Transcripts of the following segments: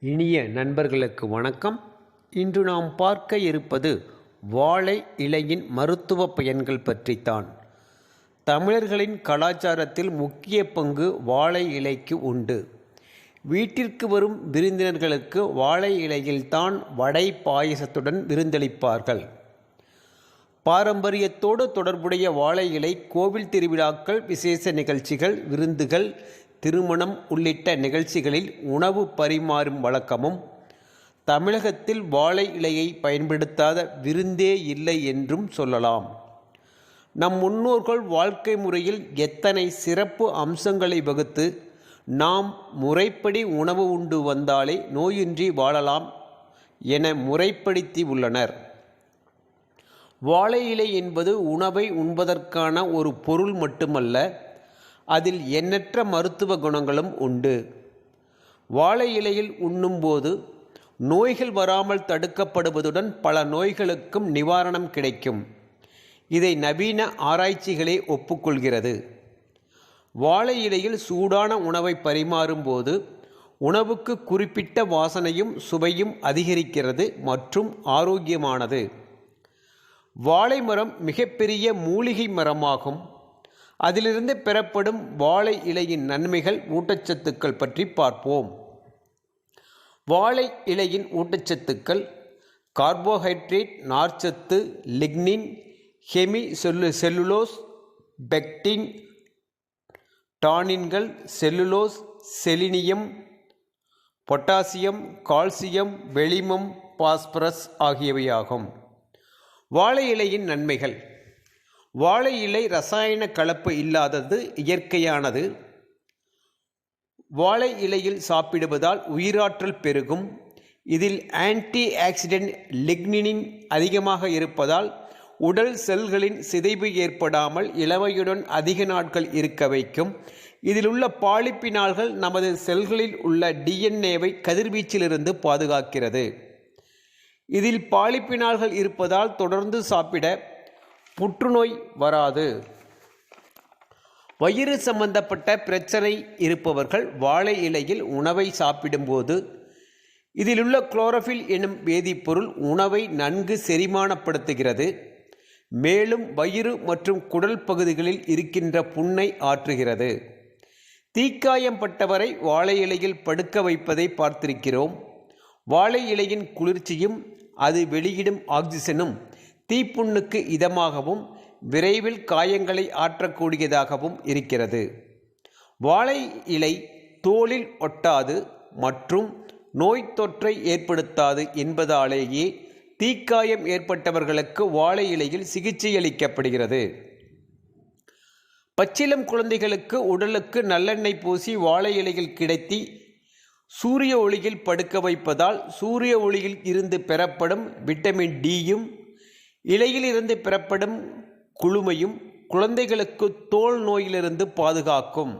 இனிய நண்பர்களுக்கு வணக்கம். இன்று நாம் பார்க்க இருப்பது வாழை இலையின் மருத்துவ பயன்கள் பற்றித்தான். தமிழர்களின் கலாச்சாரத்தில் முக்கிய பங்கு வாழை இலைக்கு உண்டு. வீட்டிற்கு வரும் விருந்தினர்களுக்கு வாழை இலையில்தான் வடை பாயசத்துடன் விருந்தளிப்பார்கள். பாரம்பரியத்தோடு தொடர்புடைய வாழை இலை கோவில் திருவிழாக்கள் விசேஷ நிகழ்ச்சிகள் விருந்துகள் திருமணம் உள்ளிட்ட நிகழ்ச்சிகளில் உணவு பரிமாறும் வழக்கமும் தமிழகத்தில் வாழை இலையை பயன்படுத்தாத விருந்தே இல்லை என்றும் சொல்லலாம். நம் முன்னோர்கள் வாழ்க்கை முறையில் எத்தனை சிறப்பு அம்சங்களை வகுத்து நாம் முறைப்படி உணவு உண்டு வந்தாலே நோயின்றி வாழலாம் என முறைப்படுத்தி உள்ளனர். வாழை இலை என்பது உணவை உண்பதற்கான ஒரு பொருள் மட்டுமல்ல அதில் எண்ணற்ற மருத்துவ குணங்களும் உண்டு. வாழை இலையில் உண்ணும்போது நோய்கள் வராமல் தடுக்கப்படுவதுடன் பல நோய்களுக்கும் நிவாரணம் கிடைக்கும். இதை நவீன ஆராய்ச்சிகளே ஒப்புக்கொள்கிறது. வாழை இலையில் சூடான உணவை பரிமாறும்போது உணவுக்கு குறிப்பிட்ட வாசனையும் சுவையும் அதிகரிக்கிறது மற்றும் ஆரோக்கியமானது. வாழை மரம் மிகப்பெரிய மூலிகை மரமாகும். அதிலிருந்து பெறப்படும் வாழை இலையின் நன்மைகள் ஊட்டச்சத்துக்கள் பற்றி பார்ப்போம். வாழை இலையின் ஊட்டச்சத்துக்கள் கார்போஹைட்ரேட் நார்ச்சத்து lignin hemi cellu cellulose pectin டானின்கள் cellulose selenium potassium calcium வெளிமம் பாஸ்பரஸ் ஆகியவையாகும். வாழை இலையின் நன்மைகள். வாழை இலை ரசாயன கலப்பு இல்லாதது இயற்கையானது. வாழை இலையில் சாப்பிடுவதால் உயிராற்றல் பெருகும். இதில் ஆன்டி ஆக்சிடென்ட் லிக்னினின் அதிகமாக இருப்பதால் உடல் செல்களின் சிதைவு ஏற்படாமல் இளமையுடன் அதிக நாட்கள் இருக்க வைக்கும். இதில் உள்ள பாலிப்பினால்கள் நமது செல்களில் உள்ள டிஎன்ஏவை கதிர்வீச்சிலிருந்து பாதுகாக்கிறது. இதில் பாலிப்பினால்கள் இருப்பதால் தொடர்ந்து சாப்பிட புற்றுநோய் வராது. வயிறு சம்பந்தப்பட்ட பிரச்சனை இருப்பவர்கள் வாழை இலையில் உணவை சாப்பிடும்போது இதிலுள்ள குளோரோஃபில் எனும் வேதிப்பொருள் உணவை நன்கு செரிமானப்படுத்துகிறது. மேலும் வயிறு மற்றும் குடல் பகுதிகளில் இருக்கின்ற புண்ணை ஆற்றுகிறது. தீக்காயம் பட்டவரை வாழை இலையில் படுக்க வைப்பதை பார்த்திருக்கிறோம். வாழை இலையின் குளிர்ச்சியும் அது வெளியிடும் ஆக்சிஜனும் தீப்புண்ணுக்கு இதமாகவும் விரைவில் காயங்களை ஆற்றக்கூடியதாகவும் இருக்கிறது. வாழை இலை தோளில் ஒட்டாது மற்றும் நோய் தொற்றை ஏற்படுத்தாது என்பதாலேயே தீக்காயம் ஏற்பட்டவர்களுக்கு வாழை இலையில் சிகிச்சை அளிக்கப்படுகிறது. பச்சிலம் குழந்தைகளுக்கு உடலுக்கு நல்லெண்ணெய் பூசி வாழை இலையில் கிடைத்தி சூரிய ஒளியில் படுக்க வைப்பதால் சூரிய ஒளியில் இருந்து பெறப்படும் விட்டமின் டியும் இலையிலிருந்து பெறப்படும் குளுமையும் குழந்தைகளுக்கு தோல் நோயிலிருந்து பாதுகாக்கும்.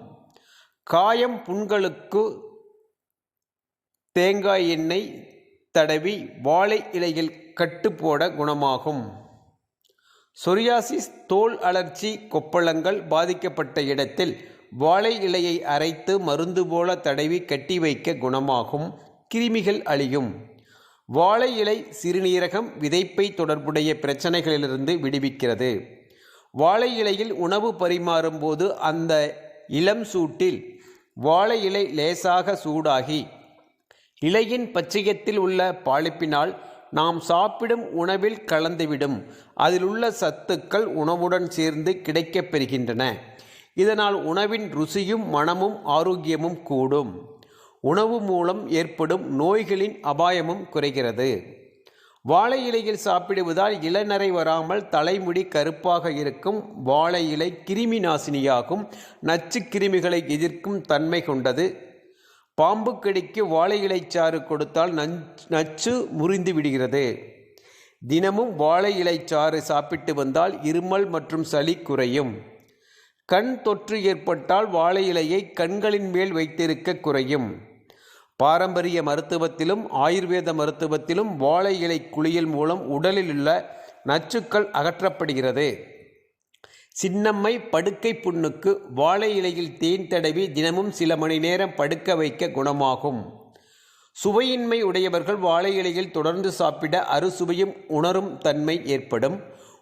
காயம் புண்களுக்கு தேங்காய் எண்ணெய் தடவி வாழை இலையில் கட்டு போட குணமாகும். சொரியாசிஸ் தோல் அலர்ச்சி கொப்பளங்கள் பாதிக்கப்பட்ட இடத்தில் வாழை இலையை அரைத்து மருந்து போல தடவி கட்டி வைக்க குணமாகும். கிருமிகள் அழியும். வாழை இலை சிறுநீரகம் விதைப்பை தொடர்புடைய பிரச்சனைகளிலிருந்து விடுவிக்கிறது. வாழை இலையில் உணவு பரிமாறும் போது அந்த இளம் சூட்டில் வாழை இலை லேசாக சூடாகி இலையின் பச்சையத்தில் உள்ள பாலிப்பினால் நாம் சாப்பிடும் உணவில் கலந்துவிடும். அதில் உள்ள சத்துக்கள் உணவுடன் சேர்ந்து கிடைக்கப் பெறுகின்றன. இதனால் உணவின் ருசியும் மனமும் ஆரோக்கியமும் கூடும். உணவு மூலம் ஏற்படும் நோய்களின் அபாயமும் குறைகிறது. வாழை இலையில் சாப்பிடுவதால் இளநரை வராமல் தலைமுடி கருப்பாக இருக்கும் வாழை இலை கிருமி நாசினியாகும் நச்சு கிருமிகளை எதிர்க்கும் தன்மை கொண்டது. பாம்பு கடிக்கு வாழை இலை சாறு கொடுத்தால் நச்சு முறிந்து விடுகிறது. தினமும் வாழை இலை சாறு சாப்பிட்டு வந்தால் இருமல் மற்றும் சளி குறையும். கண் தொற்று ஏற்பட்டால் வாழை இலையை கண்களின் மேல் வைத்திருக்க குறையும். பாரம்பரிய மருத்துவத்திலும் ஆயுர்வேத மருத்துவத்திலும் வாழை இலை குளியல் மூலம் உடலில் உள்ள நச்சுக்கள் அகற்றப்படுகிறது. சின்னம்மை படுக்கை புண்ணுக்கு வாழை இலையில் தேன் தடவி தினமும் சில மணி நேரம் படுக்க வைக்க குணமாகும். சுவையின்மை உடையவர்கள் வாழை இலையில் தொடர்ந்து சாப்பிட அறுசுவையும் உணரும் தன்மை ஏற்படும்.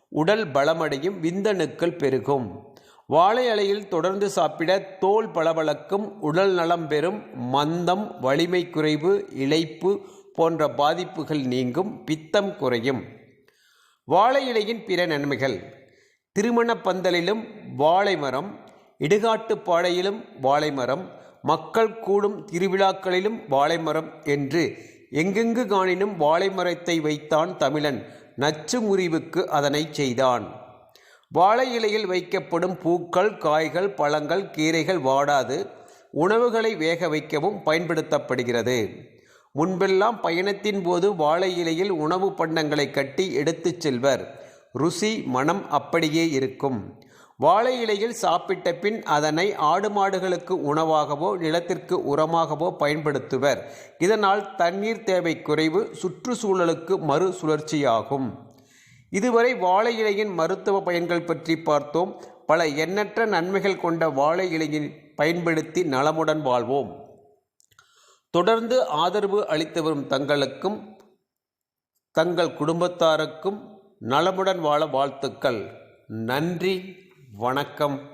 உடல் பலமடையும் விந்தணுக்கள் பெருகும். வாழை இலையில் தொடர்ந்து சாப்பிட தோல் பளபளக்கும் உடல் நலம் பெறும் மந்தம் வலிமை குறைவு இழைப்பு போன்ற பாதிப்புகள் நீங்கும் பித்தம் குறையும். வாழை இலையின் பிற நன்மைகள். திருமண பந்தலிலும் வாழை மரம் இடுகாட்டு பாடையிலும் வாழை மரம் மக்கள் கூடும் திருவிழாக்களிலும் வாழை மரம் என்று எங்கெங்கு காணினும் வாழை மரத்தை வைத்தான் தமிழன். நச்சு முறிவுக்கு அதனை செய்தான். வாழை இலையில் வைக்கப்படும் பூக்கள் காய்கள் பழங்கள் கீரைகள் வாடாது. உணவுகளை வேக வைக்கவும் பயன்படுத்தப்படுகிறது. முன்பெல்லாம் பயணத்தின் போது வாழை இலையில் உணவு பண்டங்களை கட்டி எடுத்துச் செல்வர். ருசி மனம் அப்படியே இருக்கும். வாழை இலையில் சாப்பிட்ட பின் அதனை ஆடு மாடுகளுக்கு உணவாகவோ நிலத்திற்கு உரமாகவோ பயன்படுத்துவர். இதனால் தண்ணீர் தேவை குறைவு சுற்றுச்சூழலுக்கு மறு சுழற்சியாகும் இதுவரை வாழை இலையின் மருத்துவ பயன்கள் பற்றி பார்த்தோம். பல எண்ணற்ற நன்மைகள் கொண்ட வாழை இலையின் பயன்படுத்தி நலமுடன் வாழ்வோம். தொடர்ந்து ஆதரவு அளித்து வரும் தங்களுக்கும் தங்கள் குடும்பத்தாருக்கும் நலமுடன் வாழ வாழ்த்துக்கள். நன்றி வணக்கம்.